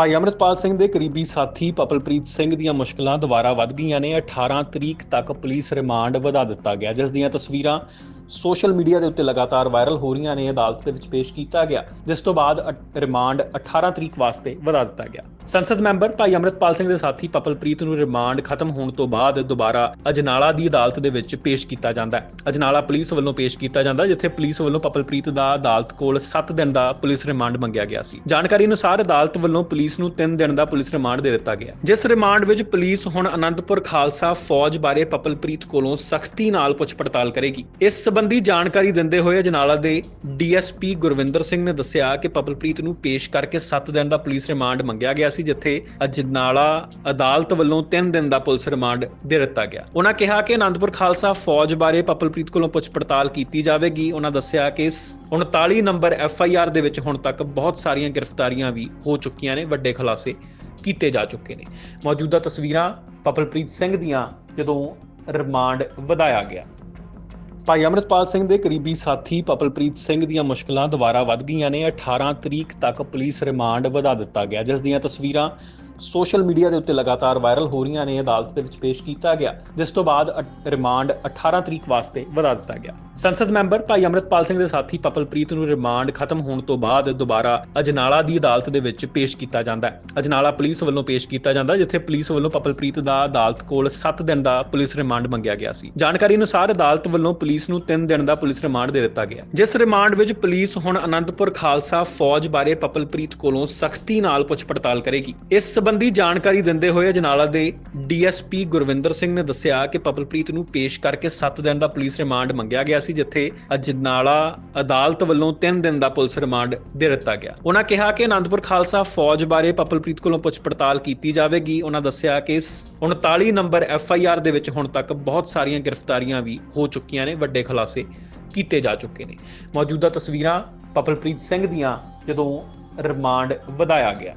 ਭਾਈ ਅਮਰਤਪਾਲ ਸਿੰਘ ਦੇ ਕਰੀਬੀ ਸਾਥੀ ਪਪਲਪ੍ਰੀਤ ਸਿੰਘ ਦੀਆਂ ਮੁਸ਼ਕਲਾਂ ਦੁਬਾਰਾ ਵੱਧ ਗਈਆਂ ਨੇ। 18 ਤਰੀਕ ਤੱਕ ਪੁਲਿਸ ਰਿਮਾਂਡ ਵਧਾ ਦਿੱਤਾ ਗਿਆ, ਜਿਸ ਦੀਆਂ ਤਸਵੀਰਾਂ ਸੋਸ਼ਲ ਮੀਡੀਆ ਦੇ ਉੱਤੇ ਲਗਾਤਾਰ ਵਾਇਰਲ ਹੋ ਰਹੀਆਂ ਨੇ, ਅਦਾਲਤ ਦੇ ਵਿੱਚ ਪੇਸ਼ ਕੀਤਾ ਗਿਆ, ਜਿਸ ਤੋਂ ਬਾਅਦ ਰਿਮਾਂਡ 18 ਤਰੀਕ ਵਾਸਤੇ ਵਧਾ ਦਿੱਤਾ ਗਿਆ। ਸੰਸਦ ਮੈਂਬਰ ਭਾਈ ਅਮਰਤਪਾਲ ਸਿੰਘ ਦੇ ਸਾਥੀ ਪਪਲਪ੍ਰੀਤ ਨੂੰ ਰਿਮਾਂਡ ਖਤਮ ਹੋਣ ਤੋਂ ਬਾਅਦ ਦੁਬਾਰਾ ਅਜਨਾਲਾ ਦੀ ਅਦਾਲਤ ਦੇ ਵਿੱਚ ਪੇਸ਼ ਕੀਤਾ ਜਾਂਦਾ ਹੈ। ਅਜਨਾਲਾ ਪੁਲਿਸ ਵੱਲੋਂ ਪੇਸ਼ ਕੀਤਾ ਜਾਂਦਾ, ਜਿੱਥੇ ਪੁਲਿਸ ਵੱਲੋਂ ਪਪਲਪ੍ਰੀਤ ਦਾ ਅਦਾਲਤ ਕੋਲ 7 ਦਿਨ ਦਾ ਪੁਲਿਸ ਰਿਮਾਂਡ ਮੰਗਿਆ ਗਿਆ ਸੀ। ਜਾਣਕਾਰੀ ਅਨੁਸਾਰ ਅਦਾਲਤ ਵੱਲੋਂ ਪੁਲਿਸ ਨੂੰ 3 ਦਿਨ ਦਾ ਪੁਲਿਸ ਰਿਮਾਂਡ ਦੇ ਦਿੱਤਾ ਗਿਆ। ਜਿਸ ਰਿਮਾਂਡ ਵਿੱਚ ਪੁਲਿਸ ਹੁਣ ਅਨੰਦਪੁਰ ਖਾਲਸਾ ਫੌਜ ਬਾਰੇ ਪਪਲਪ੍ਰੀਤ ਕੋਲੋਂ ਸਖਤੀ ਨਾਲ ਪੁੱਛ ਪੜਤਾਲ ਕਰੇਗੀ। ਇਸ ਸੰਬੰਧੀ ਜਾਣਕਾਰੀ ਦਿੰਦੇ ਹੋਏ ਅਜਨਾਲਾ ਦੇ ਡੀਐਸਪੀ ਗੁਰਵਿੰਦਰ ਸਿੰਘ ਨੇ ਦੱਸਿਆ ਕਿ ਪਪਲਪ੍ਰੀਤ ਨੂੰ ਪੇਸ਼ ਕਰਕੇ 7 ਦਿਨ ਦਾ ਪੁਲਿਸ ਰਿਮਾਂਡ ਮੰਗਿਆ ਗਿਆ ਸੀ, ਜਿੱਥੇ ਅਜਨਾਲਾ ਅਦਾਲਤ ਵੱਲੋਂ 3 ਦਿਨ ਦਾ ਪੁਲਿਸ ਰਿਮਾਂਡ ਦੇ ਦਿੱਤਾ ਗਿਆ। ਉਹਨਾਂ ਕਿਹਾ ਕਿ ਅਨੰਦਪੁਰ ਖਾਲਸਾ ਫੌਜ ਬਾਰੇ ਪਪਲਪ੍ਰੀਤ ਕੋਲੋਂ ਪੁੱਛ ਪੜਤਾਲ ਕੀਤੀ ਜਾਵੇਗੀ। ਉਹਨਾਂ ਦੱਸਿਆ ਕਿ ਸ- 39 ਨੰਬਰ ਐਫ ਆਈ ਆਰ ਦੇ ਵਿੱਚ ਹੁਣ ਤੱਕ ਬਹੁਤ ਸਾਰੀਆਂ ਗ੍ਰਿਫਤਾਰੀਆਂ ਵੀ ਹੋ ਚੁੱਕੀਆਂ ਨੇ, ਵੱਡੇ ਖੁਲਾਸੇ ਕੀਤੇ ਜਾ ਚੁੱਕੇ ਨੇ। ਮੌਜੂਦਾ ਤਸਵੀਰਾਂ ਪਪਲਪ੍ਰੀਤ ਸਿੰਘ ਦੀਆਂ ਜਦੋਂ ਰਿਮਾਂਡ ਵਧਾਇਆ ਗਿਆ। ਭਾਈ ਅਮਰਤਪਾਲ ਸਿੰਘ ਦੇ ਕਰੀਬੀ ਸਾਥੀ ਪਪਲਪ੍ਰੀਤ ਸਿੰਘ ਦੀਆਂ ਮੁਸ਼ਕਲਾਂ ਦੁਬਾਰਾ ਵੱਧ ਗਈਆਂ ਨੇ। 18 ਤਰੀਕ ਤੱਕ ਪੁਲਿਸ ਰਿਮਾਂਡ ਵਧਾ ਦਿੱਤਾ ਗਿਆ, ਜਿਸ ਦੀਆਂ ਤਸਵੀਰਾਂ ਸੋਸ਼ਲ ਮੀਡੀਆ ਦੇ ਉੱਤੇ ਲਗਾਤਾਰ ਵਾਇਰਲ ਹੋ ਰਹੀਆਂ ਨੇ, ਅਦਾਲਤ ਦੇ ਵਿੱਚ ਪੇਸ਼ ਕੀਤਾ ਗਿਆ। ਜਿਸ ਤੋਂ ਬਾਅਦ ਰਿਮਾਂਡ 18 ਤਰੀਕ ਵਾਸਤੇ ਵਧਾ ਦਿੱਤਾ ਗਿਆ। ਸੰਸਦ ਮੈਂਬਰ ਭਾਈ ਅਮਰਤਪਾਲ ਸਿੰਘ ਦੇ ਸਾਥੀ ਪਪਲਪ੍ਰੀਤ ਨੂੰ ਰਿਮਾਂਡ ਖਤਮ ਹੋਣ ਤੋਂ ਬਾਅਦ ਦੁਬਾਰਾ ਅਜਨਾਲਾ ਦੀ ਅਦਾਲਤ ਦੇ ਵਿੱਚ ਪੇਸ਼ ਕੀਤਾ ਜਾਂਦਾ ਹੈ। ਅਜਨਾਲਾ ਪੁਲਿਸ ਵੱਲੋਂ ਪੇਸ਼ ਕੀਤਾ ਜਾਂਦਾ, ਜਿੱਥੇ ਪੁਲਿਸ ਵੱਲੋਂ ਪਪਲਪ੍ਰੀਤ ਦਾ ਅਦਾਲਤ ਕੋਲ 7 ਦਿਨ ਦਾ ਪੁਲਿਸ ਰਿਮਾਂਡ ਮੰਗਿਆ ਗਿਆ ਸੀ। ਜਾਣਕਾਰੀ ਅਨੁਸਾਰ ਅਦਾਲਤ ਵੱਲੋਂ ਪੁਲਿਸ ਨੂੰ 3 ਦਿਨ ਦਾ ਪੁਲਿਸ ਰਿਮਾਂਡ ਦੇ ਦਿੱਤਾ ਗਿਆ। ਜਿਸ ਰਿਮਾਂਡ ਵਿੱਚ ਪੁਲਿਸ ਹੁਣ ਅਨੰਦਪੁਰ ਖਾਲਸਾ ਫੌਜ ਬਾਰੇ ਪਪਲਪ੍ਰੀਤ ਕੋਲੋਂ ਸਖਤੀ ਨਾਲ ਪੁੱਛ ਪੜਤਾਲ ਕਰੇਗੀ। ਇਸ ਸੰਬੰਧੀ ਜਾਣਕਾਰੀ ਦਿੰਦੇ ਹੋਏ ਅਜਨਾਲਾ ਦੇ ਡੀਐਸਪੀ ਗੁਰਵਿੰਦਰ ਸਿੰਘ ਨੇ ਦੱਸਿਆ ਕਿ ਪਪਲਪ੍ਰੀਤ ਨੂੰ ਪੇਸ਼ ਕਰਕੇ 7 ਦਿਨ ਦਾ ਪੁਲਿਸ ਰਿਮਾਂਡ ਮੰਗਿਆ ਗਿਆ ਸੀ, ਜਿੱਥੇ ਅਜਨਾਲਾ ਅਦਾਲਤ ਵੱਲੋਂ 3 ਦਿਨ ਦਾ ਪੁਲਿਸ ਰਿਮਾਂਡ ਦੇ ਦਿੱਤਾ ਗਿਆ। ਉਹਨਾਂ ਕਿਹਾ ਕਿ ਅਨੰਦਪੁਰ ਖਾਲਸਾ ਫੌਜ ਬਾਰੇ ਪਪਲਪ੍ਰੀਤ ਕੋਲੋਂ ਪੁੱਛ ਪੜਤਾਲ ਕੀਤੀ ਜਾਵੇਗੀ। ਉਹਨਾਂ ਦੱਸਿਆ ਕਿ ਸ- 39 ਨੰਬਰ ਐਫ ਆਈ ਆਰ ਦੇ ਵਿੱਚ ਹੁਣ ਤੱਕ ਬਹੁਤ ਸਾਰੀਆਂ ਗ੍ਰਿਫਤਾਰੀਆਂ ਵੀ ਹੋ ਚੁੱਕੀਆਂ ਨੇ, ਵੱਡੇ ਖੁਲਾਸੇ ਕੀਤੇ ਜਾ ਚੁੱਕੇ ਨੇ। ਮੌਜੂਦਾ ਤਸਵੀਰਾਂ ਪਪਲਪ੍ਰੀਤ ਸਿੰਘ ਦੀਆਂ ਜਦੋਂ ਰਿਮਾਂਡ ਵਧਾਇਆ ਗਿਆ।